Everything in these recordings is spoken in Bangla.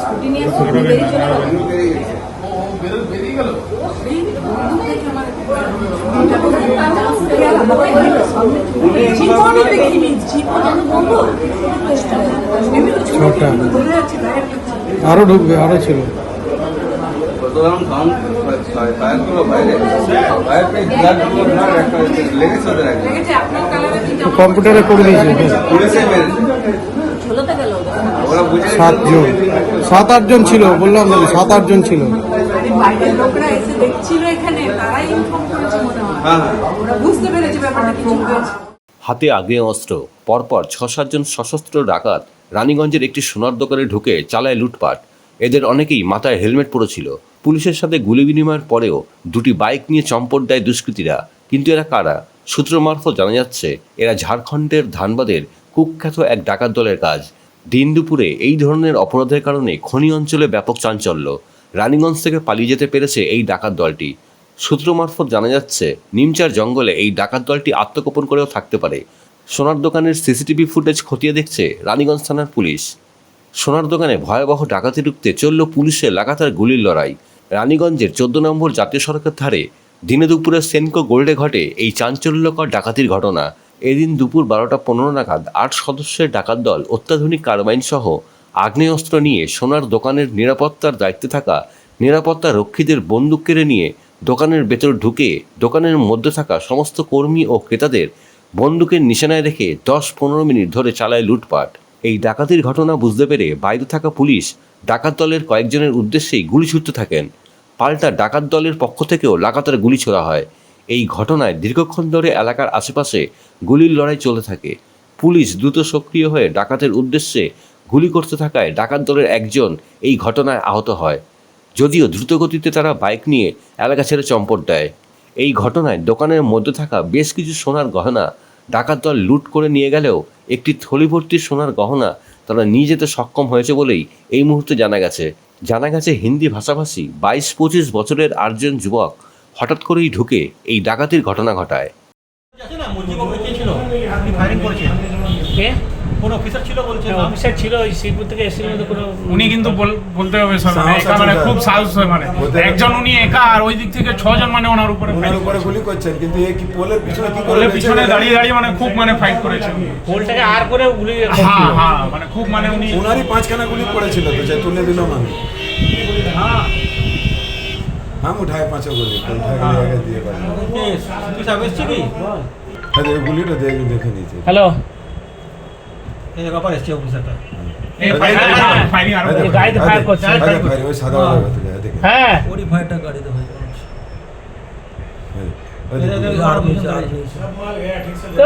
স্কুটি নিয়ে বেরিয়ে চলে গেল বেরিয়ে গেল জীবনে দেখিনি জীবনে ছোট। আরও ঢুকবে আরও ছিল। বাইরে ফায়ার পেয়ে একটা লেগেছে ওদের কম্পিউটারে করে দিয়েছে পুলিশে মেরেছে ঝোলাতে গেল ওদের ওরা বুঝে গেছে সাতজন। সাত আটজন ছিল বললাম তো সাত আটজন ছিল। হয়। হাতে আগ্নেয় অস্ত্র পরপর ছ সাতজন সশস্ত্র ডাকাত রানীগঞ্জের একটি সোনার দোকানে ঢুকে চালায় লুটপাট। এদের অনেকেই মাথায় হেলমেট পরেছিল। পুলিশের সাথে গুলি বিনিময়ের পরেও দুটি বাইক নিয়ে চম্পট দেয় দুষ্কৃতীরা। কিন্তু এরা কারা? সূত্র মারফত জানা যাচ্ছে এরা ঝাড়খণ্ডের ধানবাদের কুখ্যাত এক ডাকাত দলের কাজ। দিন দুপুরে এই ধরনের অপরাধের কারণে খনি অঞ্চলে ব্যাপক চাঞ্চল্য। রানীগঞ্জ থেকে পালিয়ে যেতে পেরেছে এই ডাকাত দলটি। সূত্র মারফত জানা যাচ্ছে, নিমচার জঙ্গলে এই ডাকাত দলটি আত্মগোপন করেও থাকতে পারে। সোনার দোকানের সিসিটিভি ফুটেজ খতিয়ে দেখছে রানীগঞ্জ থানার পুলিশ। সোনার দোকানে ভয়াবহ ডাকাতি রুখতে চলল পুলিশের লাগাতার গুলির লড়াই। রানীগঞ্জের চোদ্দ নম্বর জাতীয় সড়কের ধারে দিনে দুপুরে সেনকো গোল্ডে ঘটে এই চাঞ্চল্যকর ডাকাতির ঘটনা। এদিন দুপুর বারোটা পনেরো নাগাদ আট সদস্যের ডাকাত দল অত্যাধুনিক কারবাইন সহ আগ্নেয়াস্ত্র নিয়ে সোনার দোকানের নিরাপত্তার দায়িত্বে থাকা নিরাপত্তা রক্ষীদের বন্দুক কেড়ে নিয়ে দোকানের ভেতর ঢুকে দোকানের মধ্যে থাকা সমস্ত কর্মী ও ক্রেতাদের বন্দুকের নিশানায় রেখে দশ পনেরো মিনিট ধরে চালায় লুটপাট। এই ডাকাতির ঘটনা বুঝতে পেরে বাইরে থাকা পুলিশ ডাকাত দলের কয়েকজনের উদ্দেশ্যেই গুলি ছুটতে থাকেন। পাল্টা ডাকাত দলের পক্ষ থেকেও লাগাতার গুলি ছোড়া হয়। এই ঘটনায় দীর্ঘক্ষণ ধরে এলাকার আশেপাশে গুলির লড়াই চলতে থাকে। পুলিশ দ্রুত সক্রিয় হয়ে ডাকাতের উদ্দেশ্যে গুলি করতে থাকায় ডাকাত দলের একজন এই ঘটনায় আহত হয়। যদিও দ্রুতগতিতে তারা বাইক নিয়ে এলাকা ছেড়ে চম্পট দেয়। এই ঘটনায় দোকানের মধ্যে থাকা বেশ কিছু সোনার গহনা ডাকাত দল লুট করে নিয়ে গেলেও একটি থলিভর্তি সোনার গহনা তারা নিয়ে যেতে সক্ষম হয়েছে বলেই এই মুহূর্তে জানা গেছে। জানা গেছে, হিন্দি ভাষাভাষী বাইশ পঁচিশ বছরের আটজন যুবক হঠাৎ করেই ঢুকে এই ডাকাতির ঘটনা ঘটায়। অফিসার ছিল বলছেন নাম অফিসার ছিল ওই শ্রীপুর থেকে এসেছিল কোনো উনি কিন্তু বলতে হবে স্যার মানে একা মানে খুব সাহস হয় মানে একজন উনি একা আর ওই দিক থেকে ছজন মানে ওনার উপরে ওনার উপরে গুলি করছেন কিন্তু এ কি পোলের পিছনে কি করে পিছনে দাঁড়িয়ে দাঁড়িয়ে মানে খুব মানে ফাইট করেছেন পোলটাকে আর করে গুলি হ্যাঁ হ্যাঁ মানে খুব মানে উনি ওনারই পাঁচখানা গুলি পড়েছিল তো যে তুলে দিলাম আমি। হ্যাঁ हम उठाए पांचों गोली तो उठा के ले आके दिए बाजू কে সুতি সাহেব এসছে কি अरे गुली तो देख देखे नीचे হ্যালো এই জায়গা পর এসছে অফিসারটা এই ফাইটিং ফাইটিং আর এই গাড়িতে fire করছে। अरे फायर वो सादा वाला होता है देखे হ্যাঁ ওরি ফায়ারটা গাড়িতে হয়ে अरे देखो। আর মিলছে আর মিলছে তো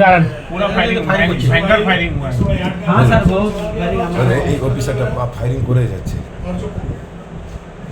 দাঁড়ান पूरा फाइटिंग firing করছে। भयंकर फाइटिंग हुआ है হ্যাঁ স্যার বহুত গাড়ি अरे এই অফিসারটা ফায়ারিং করে যাচ্ছে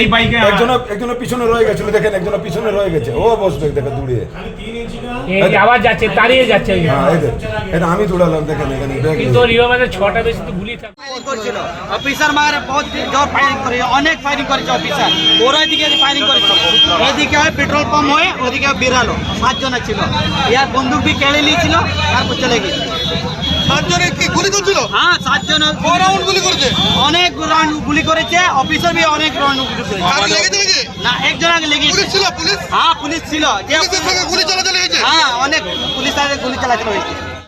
এই বাইকে একজন একজন পিছনে রয়ে গেছিল দেখেন একজন পিছনে রয়ে গেছে। ও বসবে দেখে দূরে এই যে যাচ্ছে তাড়িয়ে যাচ্ছে হ্যাঁ এটা আমি দৌড়ালাম দেখেন এখানে কিন্তু ছটা বেশি তো গুলি থাকে করছিল। অফিসার মারে বহুত জোর ফায়ারিং করে অনেক ফায়ারিং করেছে অফিসার ওরা এদিকে ফায়ারিং করেছে। এদিকে পেট্রোল পাম্প হয়ে ওদিকে বেরালো সাতজন ছিল। ইয়ার বন্দুক বি কেড়ে নিয়েছিল তারপর চলে গেছে। সাতজনে কি গুলি করছিল? হ্যাঁ সাতজন রাউন্ড গুলি করেছে? অনেক রাউন্ড গুলি করেছে অফিসার বি অনেক রাউন্ড গুলি করেছে। কারও লেগেছে নাকি? না একজন আগে লেগেছে। পুলিশ ছিল পুলিশ? হ্যাঁ পুলিশ ছিল। যে পুলিশের সঙ্গে গুলি চালাচালি হয়েছে হ্যাঁ অনেক পুলিশ গুলি চালাতে হয়েছে